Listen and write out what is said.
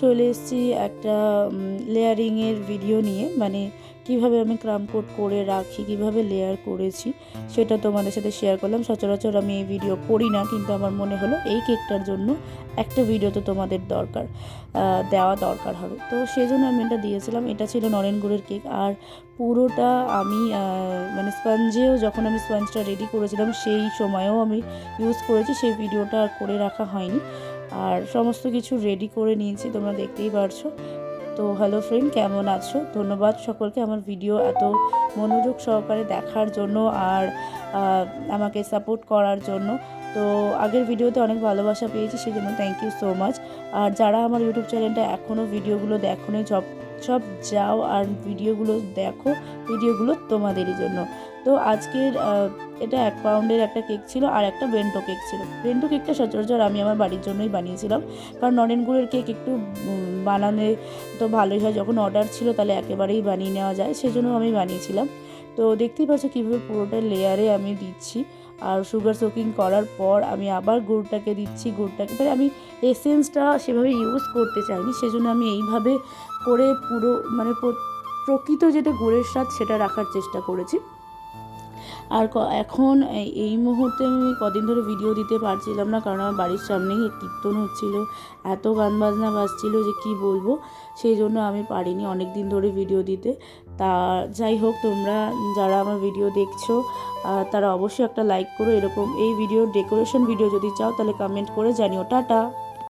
চলে এসেছি একটা লেয়ারিংয়ের ভিডিও নিয়ে। মানে কীভাবে আমি কোট করে রাখি, কীভাবে লেয়ার করেছি, সেটা তোমাদের সাথে শেয়ার করলাম। সচরাচর আমি এই ভিডিও করি না, কিন্তু আমার মনে হলো এই কেকটার জন্য একটা ভিডিও তো তোমাদের দরকার দেওয়া দরকার হবে। তো সেই জন্য আমি এটা দিয়েছিলাম। এটা ছিল নরেন গুড়ের কেক আর পুরোটা আমি মানে স্পঞ্জেও যখন আমি স্পঞ্জটা রেডি করেছিলাম, সেই সময়েও আমি ইউজ করেছি। সেই ভিডিওটা করে রাখা হয়নি। আর সমস্ত কিছু রেডি করে নিয়েছি, তোমরা দেখতেই পারছ। তো হ্যালো ফ্রেন্ড কেমন আছো? ধন্যবাদ সকলকে আমার ভিডিও এত মনোযোগ সহকারে দেখার জন্য আর আমাকে সাপোর্ট করার জন্য। তো আগের ভিডিওতে অনেক ভালোবাসা পেয়েছি সেই জন্য থ্যাংক ইউ সো মাচ আর যারা আমার ইউটিউব চ্যানেলটা এখনও ভিডিওগুলো দেখো সব সব যাও আর ভিডিওগুলো দেখো, ভিডিওগুলো তোমাদেরই জন্য। তো আজকের এটা এক পাউন্ডের একটা কেক ছিল আর একটা বেন্টো কেক ছিল। বেন্টো কেকটা সচরাচর আমি আমার বাড়ির জন্যই বানিয়েছিলাম। কারণ নরেন গুড়ের কেক একটু বানালে তো ভালোই হয়। যখন অর্ডার ছিল তাহলে একেবারেই বানিয়ে নেওয়া যায়, সেজন্য আমি বানিয়েছিলাম। তো দেখতেই পাচ্ছ কীভাবে পুরোটা লেয়ারে আমি দিচ্ছি। আর সুগার সোকিং করার পর আমি আবার গুড়টাকে দিচ্ছি, গুড়টাকে মানে আমি এসেন্সটা সেভাবে ইউজ করতে চাইনি, সেজন্য আমি এইভাবে করে পুরো মানে প্র- প্রকৃত যেটা গুড়ের স্বাদ সেটা রাখার চেষ্টা করেছি। আর এখন এই- মুহূর্তে আমি কদিন ধরে ভিডিও দিতে পারছিলাম না, কারণ আমার বাড়ির সামনেই কীর্তন হচ্ছিল। এত গান বাজনা বাজছিল যে কি বলব? সেই জন্য আমি পারিনি অনেক দিন ধরে ভিডিও দিতে। তা যাই হোক, তোমরা যারা আমার ভিডিও দেখছ তারা অবশ্যই একটা লাইক করো। এরকম এই ভিডিওর ডেকোরেশন ভিডিও যদি চাও, তাহলে কমেন্ট করে জানিও। টাটা!